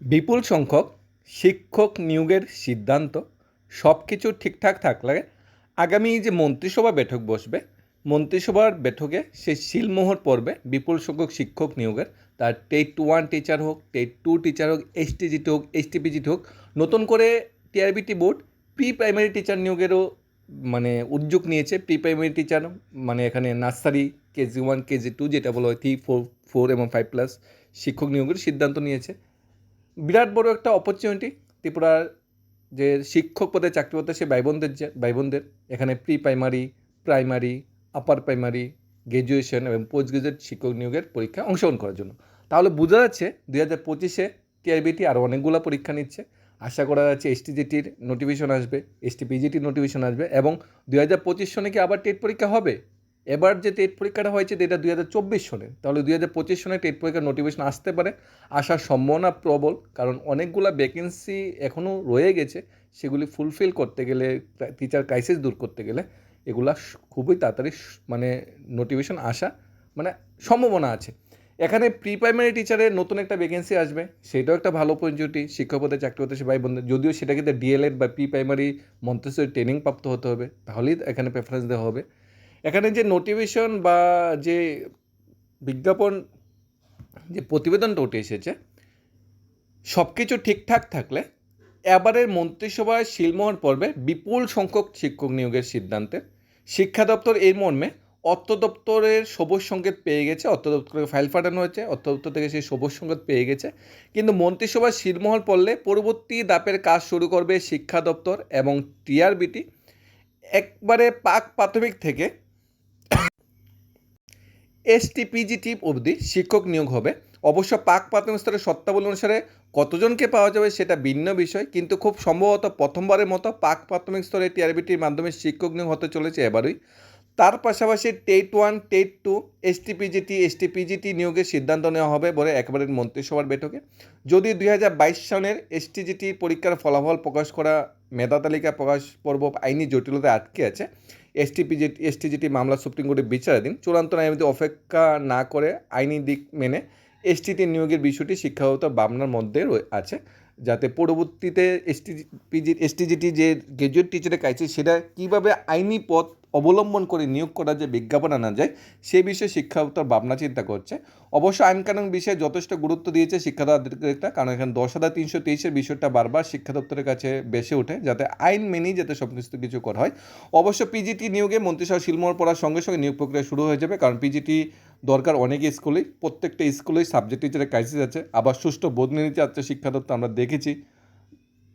বিপুল সংখ্যক শিক্ষক নিয়োগের সিদ্ধান্ত সব কিছু ঠিকঠাক থাকলে আগামী যে মন্ত্রিসভা বৈঠক বসবে, মন্ত্রিসভার বৈঠকে সে শিলমোহর পড়বে বিপুল সংখ্যক শিক্ষক নিয়োগের, তার টেট ওয়ান টিচার হোক, টেট টু টিচার হোক এসটিজিটি হোক এসটিপিজিটি হোক, নতুন করে TRBT board pre primary teacher নিয়োগেরও মানে উদ্যোগ নিয়েছে। প্রি প্রাইমারি টিচার মানে এখানে nursery, KG one, KG two যেটা বলা হয়, থ্রি, ফোর ফোর এবং ফাইভ প্লাস শিক্ষক নিয়োগের সিদ্ধান্ত নিয়েছে। বিরাট বড় একটা অপরচুনিটি ত্রিপুরার যে শিক্ষক পদে চাকরি হতে সে ভাই বোনদের যে ভাই বোনদের এখানে pre primary primary upper primary graduation এবং পোস্ট গ্রাজুয়েট শিক্ষক নিয়োগের পরীক্ষায় অংশগ্রহণ করার জন্য। তাহলে বোঝা যাচ্ছে দুই হাজার পঁচিশে টিআইবিটি আরও অনেকগুলো পরীক্ষা নিচ্ছে। আশা করা যাচ্ছে এসটিজিটির নোটিফিকেশন আসবে এসটিপিজিটির নোটিফিকেশন আসবে এবং দুই হাজার পঁচিশ সনে কি আবার টেট পরীক্ষা হবে? এবার যে টেট পরীক্ষাটা হয়েছে এটা দুই হাজার চব্বিশ সনে, তাহলে দুই হাজার পঁচিশ সনে টেট পরীক্ষার নোটিফিকেশন আসতে পারে। আসার সম্ভাবনা প্রবল, কারণ অনেকগুলা ভ্যাকেন্সি এখনও রয়ে গেছে, সেগুলি ফুলফিল করতে গেলে টিচার ক্রাইসিস দূর করতে গেলে এগুলা খুবই তাড়াতাড়ি মানে নোটিফিকেশন আসা মানে সম্ভাবনা আছে। এখানে প্রি প্রাইমারি টিচারের নতুন একটা ভ্যাকেন্সি আসবে, সেটাও একটা ভালো অপরচুনিটি শিক্ষক পদে চাকরি হতে ভাই বোনদের, যদিও সেটা কিন্তু ডিএলএড বা প্রি প্রাইমারি মন্তেশ্বরী ট্রেনিং প্রাপ্ত হতে হবে, তাহলেই এখানে প্রেফারেন্স দেওয়া হবে। এখানে যে নোটিফিকেশন বা যে বিজ্ঞাপন, যে প্রতিবেদনটা উঠে এসেছে সব কিছু ঠিকঠাক থাকলে এবারের মন্ত্রিসভায় শিলমোহর পর্বে বিপুল সংখ্যক শিক্ষক নিয়োগের সিদ্ধান্তে শিক্ষা দপ্তর এই মর্মে অর্থ দপ্তরের সবুজ সংকেত পেয়ে গেছে। অর্থ দপ্তরকে ফাইল পাঠানো হয়েছে, অর্থ দপ্তর থেকে সেই সবুজ সংকেত পেয়ে গেছে। কিন্তু মন্ত্রিসভায় শিলমোহর পড়লে পরবর্তী দাপের কাজ শুরু করবে শিক্ষা দপ্তর এবং টিআরবিটি। একবারে পাক প্রাথমিক থেকে এসটিপিজিটি অবধি শিক্ষক নিয়োগ হবে। অবশ্য পাক প্রাথমিক স্তরের শর্তাবলী অনুসারে কতজনকে পাওয়া যাবে সেটা ভিন্ন বিষয়, কিন্তু খুব সম্ভবত প্রথমবারের মতো পাক প্রাথমিক স্তরে টিআরবিটির মাধ্যমে শিক্ষক নিয়োগ হতে চলেছে এবারই। তার পাশাপাশি TET one, TET two STPGT STPGT নিয়োগের সিদ্ধান্ত নেওয়া হবে বলে একেবারে মন্ত্রিসভার বৈঠকে। যদি দুই হাজার বাইশ সনের এসটিজিটি পরীক্ষার ফলাফল প্রকাশ করা মেধা তালিকা প্রকাশ পর্ব আইনি জটিলতায় আটকে আছে এসটিপিজিটি এসটিজিটি মামলা সুপ্রিম কোর্টে বিচারাধীন। চূড়ান্ত ন্যায়ামতি অপেক্ষা না করে আইনি দিক মেনে এসটিটি নিয়োগের বিষয়টি শিক্ষাগত ভাবনার মধ্যে আছে। যাতে পরবর্তীতে এসটিপিজি এসটিজিটি যে গ্র্যাজুয়েট টিচারের কাছে সেটা কীভাবে আইনি পথ অবলম্বন করে নিয়োগ করার যে বিজ্ঞাপন আনা যায়, সে বিষয়ে শিক্ষাগত ভাবনা চিন্তা করছে। অবশ্য আইন কানুন বিষয়ে যথেষ্ট গুরুত্ব দিয়েছে শিক্ষা দপ্তরটা কারণ এখানে দশ হাজার তিনশো তেইশের বিষয়টা বারবার শিক্ষা দপ্তরের কাছে বেসে ওঠে, যাতে আইন মেনেই যাতে সমস্ত কিছু করা হয়। অবশ্য পিজিটি নিয়োগে মন্ত্রিসভা শিলমোহর পড়ার সঙ্গে সঙ্গে নিয়োগ প্রক্রিয়া শুরু হয়ে যাবে, কারণ পিজিটি দরকার অনেক স্কুলেই, প্রত্যেকটা স্কুলেই সাবজেক্ট টিচারের ক্রাইসিস আছে, আবার সুষ্ঠু বদলে যাচ্ছে শিক্ষা দপ্তর আমরা দেখেছি।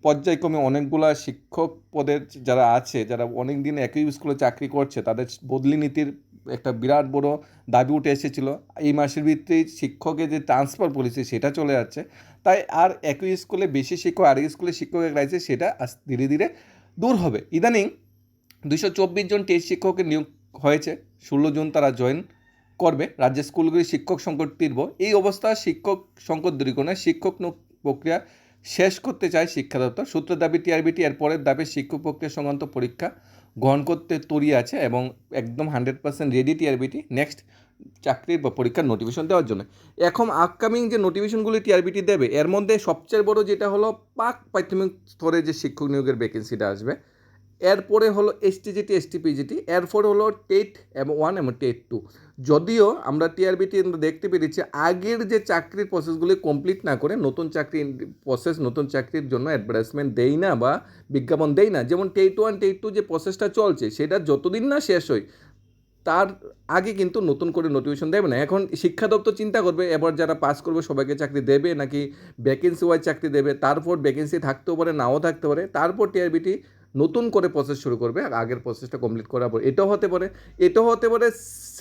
পর্যায়ক্রমে অনেকগুলা শিক্ষক পদের যারা আছে, যারা অনেক দিন একই স্কুলে চাকরি করছে, তাদের বদলি নীতির একটা বিরাট বড় দাবি উঠে এসেছিল। এই মাসের ভিত্তিতে শিক্ষকের যে ট্রান্সফার পলিসি সেটা চলে যাচ্ছে। তাই আর একই স্কুলে বেশি শিক্ষক, আরেক স্কুলে শিক্ষকের রয়েছে সেটা ধীরে ধীরে দূর হবে। ইদানিং দুশো চব্বিশ জন টেস্ট শিক্ষকের নিয়োগ হয়েছে, ষোলো জন তারা জয়েন করবে, রাজ্যের স্কুলগুলির শিক্ষক সংকট তীর্ব এই অবস্থা শিক্ষক সংকট দূরীকরণে শিক্ষক প্রক্রিয়া শেষ করতে চায় শিক্ষা দপ্তর। সূত্র দাবি টিআরবিটি এর পরের দাবি শিক্ষক প্রক্রিয়া সংক্রান্ত পরীক্ষা গ্রহণ করতে তৈরি আছে এবং একদম hundred percent ready TRBT next চাকরির বা পরীক্ষার নোটিফিকেশন দেওয়ার জন্য। এখন আপকামিং যে নোটিফিকেশনগুলি টিআরবিটি দেবে, এর মধ্যে সবচেয়ে বড় যেটা হলো পাক প্রাথমিক স্তরে যে শিক্ষক নিয়োগের ভ্যাকেন্সিটা আসবে এরপরে হলো এসটিজিটি এসটিপিজিটি এরপরে হলো টেট এবং ওয়ান এবং টেট টু। যদিও আমরা টিআরবিটি দেখতে পেরেছি, আগের যে চাকরির প্রসেসগুলি কমপ্লিট না করে নতুন চাকরি প্রসেস নতুন চাকরির জন্য অ্যাডভার্টাইজমেন্ট দেই না বা বিজ্ঞাপন দেই না। যেমন টেট ওয়ান, টেট টু যে প্রসেসটা চলছে, সেটা যতদিন না শেষ হয়, তার আগে কিন্তু নতুন করে নোটিফিকেশন দেবে না। এখন শিক্ষা দপ্তর চিন্তা করবে, এবার যারা পাস করবে সবাইকে চাকরি দেবে নাকি ভ্যাকেন্সি ওয়াইজ চাকরি দেবে, তারপর ভ্যাকেন্সি থাকতেও পারে, নাও থাকতে পারে, তারপর টিআরবিটি নতুন করে প্রসেস শুরু করবে আর আগের প্রসেসটা কমপ্লিট করার পর এটাও হতে পারে, এটাও হতে পারে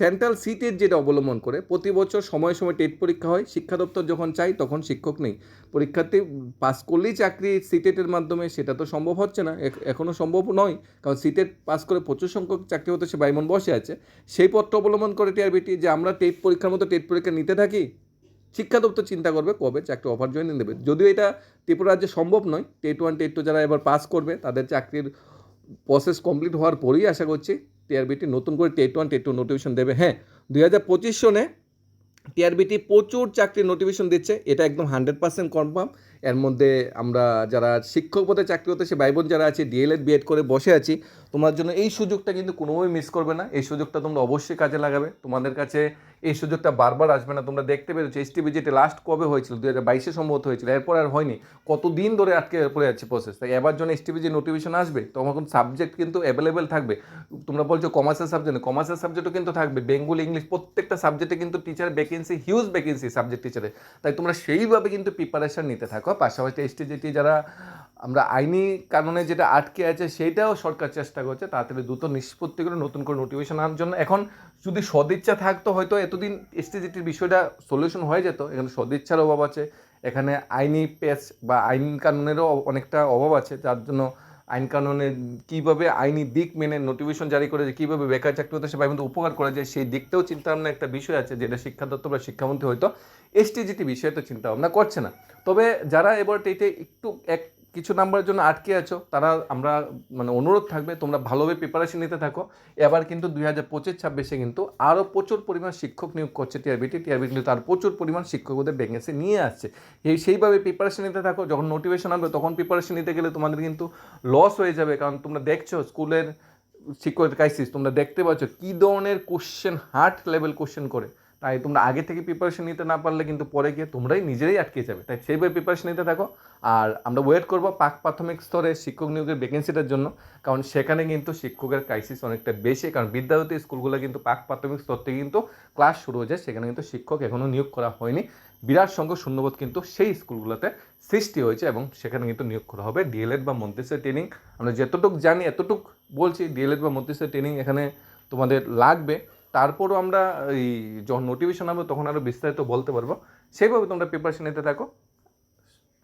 সেন্ট্রাল সিটের যেটা অবলম্বন করে, প্রতি বছর সময় সময় টেট পরীক্ষা হয়, শিক্ষা দপ্তর যখন চাই তখন শিক্ষক নেই। পরীক্ষার্থী পাস করলেই চাকরি সিটেটের মাধ্যমে, সেটা তো সম্ভব হচ্ছে না এখনও সম্ভব নয়, কারণ সিটেট পাস করে প্রচুর সংখ্যক চাকরি হতে সে বাইমন বসে আছে। সেই পথটা অবলম্বন করে টিআরবিটি যে আমরা টেট পরীক্ষার মতো টেট পরীক্ষা নিতে থাকি শিক্ষা দপ্তর চিন্তা করবে কবে চাকরি অফার জয়েন দেবে যদিও এটা ত্রিপুরা রাজ্যে সম্ভব নয় টেট ওয়ান টেট টু যারা এবার পাস করবে, তাদের চাকরির প্রসেস কমপ্লিট হওয়ার পরেই আশা করছি টিআরবিটি নতুন করে TET one TET two notification দেবে। হ্যাঁ দুই হাজার পঁচিশ সনে টিআরবিটি প্রচুর চাকরির নোটিফিকেশন দিচ্ছে, এটা একদম হান্ড্রেড পার্সেন্ট কনফার্ম এর মধ্যে আমরা যারা শিক্ষক পদে চাকরি হতে সে ভাই বোন যারা আছে ডিএলএড বিএড করে বসে আছি তোমার জন্য এই সুযোগটা কিন্তু কোনোভাবেই মিস করবে না। এই সুযোগটা তোমরা অবশ্যই কাজে লাগাবে। তোমাদের কাছে এই সুযোগটা বারবার আসবে না। তোমরা দেখতে পেরেছ এস টিভি যেটা লাস্ট কবে হয়েছিল? দু হাজার বাইশে সম্ভবত হয়েছিল। এরপর আর হয়নি। কতদিন ধরে আটকে পড়ে যাচ্ছে প্রসেস তাই এবার জন্য এস টিভি যে নোটিফিকেশন আসবে, তখন সাবজেক্ট কিন্তু অ্যাভেলেবেল থাকবে। তোমরা বলছো কমার্সের সাবজেক্ট কমার্সের সাবজেক্টও কিন্তু থাকবে। বেঙ্গল ইংলিশ প্রত্যেকটা সাবজেক্টে কিন্তু teacher vacancy huge vacancy subject টিচারে তাই তোমরা সেইভাবে কিন্তু প্রিপারেশন নিতে থাকো। পাশাপাশি এস যারা আমরা আইনি কারণে যেটা আটকে আছে সেইটাও সরকার চেষ্টা করছে তাড়াতাড়ি দ্রুত নিষ্পত্তি করে নতুন করে নোটিফিকেশন আনার জন্য। এখন যদি সদিচ্ছা থাকতো হয়তো এতদিন এসটিজিটির বিষয়টা সলিউশন হয়ে যেত, এখানে সদিচ্ছার অভাব আছে, এখানে আইনি পেস বা আইন কানুনেরও অনেকটা অভাব আছে, যার জন্য আইন কানুনে কীভাবে আইনি দিক মেনে নোটিফিকেশন জারি করে যে কীভাবে বেকার চাকরি হতে সে ভাই উপকার করা যায়, সেই দিকটাও চিন্তা ভাবনা একটা বিষয় আছে, যেটা শিক্ষা দপ্তর বা শিক্ষামন্ত্রী হয়তো এসটিজিটি বিষয়ে তো চিন্তা ভাবনা করছে না। তবে যারা এবার এইটা একটু এক কিছু নাম্বারের জন্য আটকে আছো, তারা আমরা মানে অনুরোধ থাকবে, তোমরা ভালোভাবে প্রিপারেশন নিতে থাকো। এবার কিন্তু দুই হাজার পঁচিশ ছাব্বিশে কিন্তু আরও প্রচুর পরিমাণ শিক্ষক নিয়োগ করছে টিআরবিটি টিআরবি কিন্তু তার প্রচুর পরিমাণ শিক্ষকদের ভ্যাকেন্সি নিয়ে আসছে। এই সেইভাবে প্রিপারেশন নিতে থাকো, যখন নোটিফিকেশন আসবে তখন প্রিপারেশন নিতে গেলে তোমাদের কিন্তু লস হয়ে যাবে। কারণ তোমরা দেখছ স্কুলের শিক্ষকের ক্রাইসিস তোমরা দেখতে পাচ্ছ কী ধরনের কোশ্চেন হার্ট লেভেল কোশ্চেন করে। তাই তোমরা আগে থেকে প্রিপারেশন নিতে না পারলে কিন্তু পরে গিয়ে তোমরাই নিজেরাই আটকে যাবে। তাই সেইভাবে প্রিপারেশন নিতে থাকো। আর আমরা ওয়েট করব পাক প্রাথমিক স্তরে শিক্ষক নিয়োগের ভ্যাকেন্সিটার জন্য। কারণ সেখানে কিন্তু শিক্ষকের ক্রাইসিস অনেকটা বেশি। কারণ বিদ্যালয়তে স্কুলগুলো কিন্তু পাক প্রাথমিক স্তর থেকে কিন্তু ক্লাস শুরু হয়ে যায়। সেখানে কিন্তু শিক্ষক এখনও নিয়োগ করা হয়নি। বিরাট সংখ্যক শূন্যবোধ কিন্তু সেই স্কুলগুলোতে সৃষ্টি হয়েছে এবং সেখানে কিন্তু নিয়োগ করা হবে। ডিএলএড বা মন্ত্রিসের ট্রেনিং আমরা যতটুকু জানি, এতটুক বলছি ডিএলএড বা মন্ত্রিসের ট্রেনিং এখানে তোমাদের লাগবে। তারপরও আমরা এই যখন নোটিফিকেশন হবে তখন আরও বিস্তারিত বলতে পারব। সেইভাবে তোমরা প্রিপারেশন নিতে থাকো।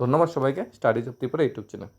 ধন্যবাদ সবাইকে। Studies of Tripura YouTube channel.